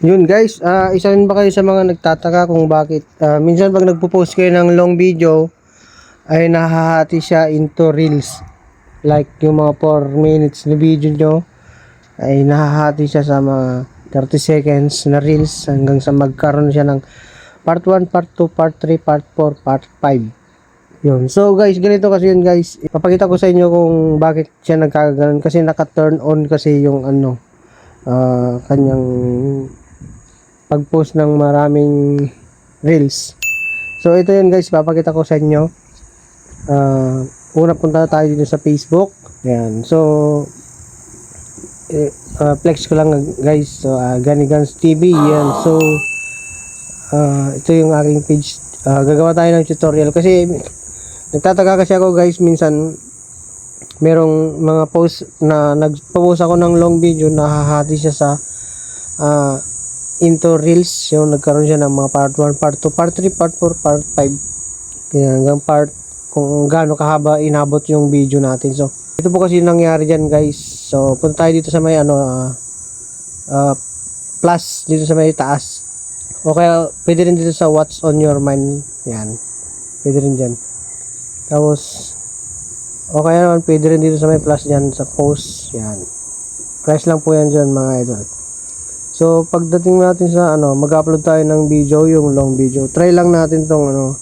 Yun guys, ah isa rin ba kayo sa mga nagtataka kung bakit ah, minsan pag nagpo-post kayo ng long video ay nahahati siya into reels. Like yung mga 4 minutes na video nyo ay nahahati siya sa mga 30 seconds na reels hanggang sa magkaroon siya ng part 1, part 2, part 3, part 4, part 5. Yun. So guys, ganito kasi yun guys. Ipapakita ko sa inyo kung bakit siya nagkaganoon kasi naka-turn on kasi yung ano ah, kanyang pag-post ng maraming reels. So ito yun guys, papakita ko sa inyo. Ah, una punta tayo dito sa Facebook. Yan. So ah, flex ko lang guys. So uh, Ganigans TV yan. So ah, ito yung aking page. Ah, gagawa tayo ng tutorial kasi nagtataka kasi ako guys minsan merong mga post na nagpo-post ako ng long video nahahati siya sa ah, into reels yung nagkaroon siya ng mga part 1, part 2, part 3, part 4, part 5 kaya hanggang part kung gaano kahaba inabot yung video natin. So ito po kasi nangyari dyan guys. So punta tayo dito sa may ano ah, ah, plus dito sa may taas. O kaya pwede rin dito sa what's on your mind. Yan. Pwede rin dyan. Tapos o kaya naman pwede rin dito sa may plus dyan sa post. Yan. Price lang po yan dyan mga idol So pagdating natin sa ano, mag-upload tayo ng video, yung long video. Try lang natin tong ano,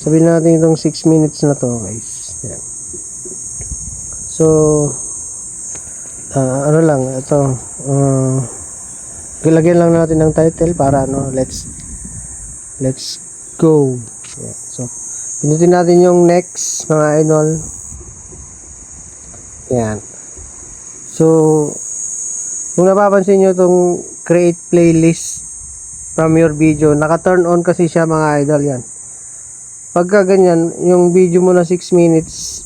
sabihin natin itong 6 minutes na to, guys. Yan. So ah, ano lang, ito uh, lagyan lang natin ng title para ano, let's let's go. Yan. So pinutin natin yung next mga idol. Yan. So kung napapansin nyo itong create playlist from your video, naka-turn on kasi siya mga idol yan. Pagka ganyan, yung video mo na 6 minutes,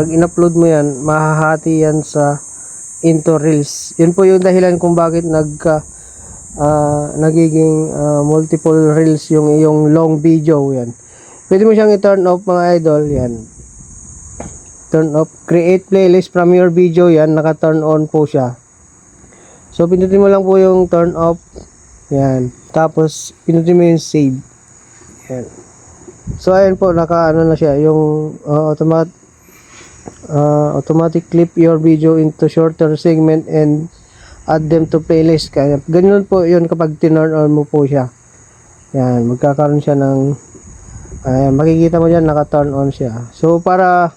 pag in-upload mo yan, mahahati yan sa into reels. Yun po yung dahilan kung bakit nagka ah, nagiging ah, multiple reels yung yung long video yan. Pwede mo siyang i-turn off mga idol yan. Turn off. Create playlist from your video yan. Naka-turn on po siya. So, pindutin mo lang po yung turn off. Yan. Tapos, pindutin mo yung save. Yan. So, ayan po, naka ano na siya, yung uh, automatic uh, automatic clip your video into shorter segment and add them to playlist. Kaya, ganyan po yun kapag tinurn on mo po siya. Yan, magkakaroon siya ng ayan, makikita mo dyan, naka-turn on siya. So, para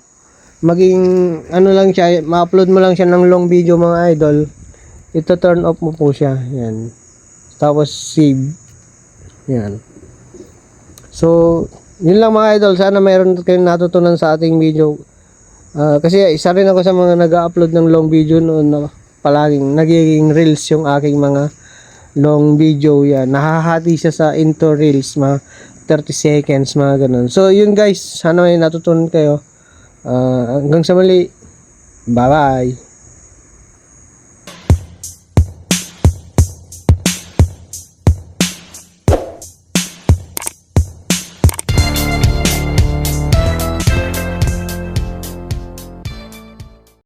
maging ano lang siya, ma-upload mo lang siya ng long video mga idol, ito turn off mo po siya. Yan. Tapos save. Yan. So, yun lang mga idol. Sana mayroon kayong natutunan sa ating video. Ah, kasi isa rin ako sa mga nag-upload ng long video noon na palaging nagiging reels yung aking mga long video yan. Nahahati siya sa into reels, mga 30 seconds, mga ganun. So, yun guys. Sana may natutunan kayo. Ah, hanggang sa muli. Bye-bye.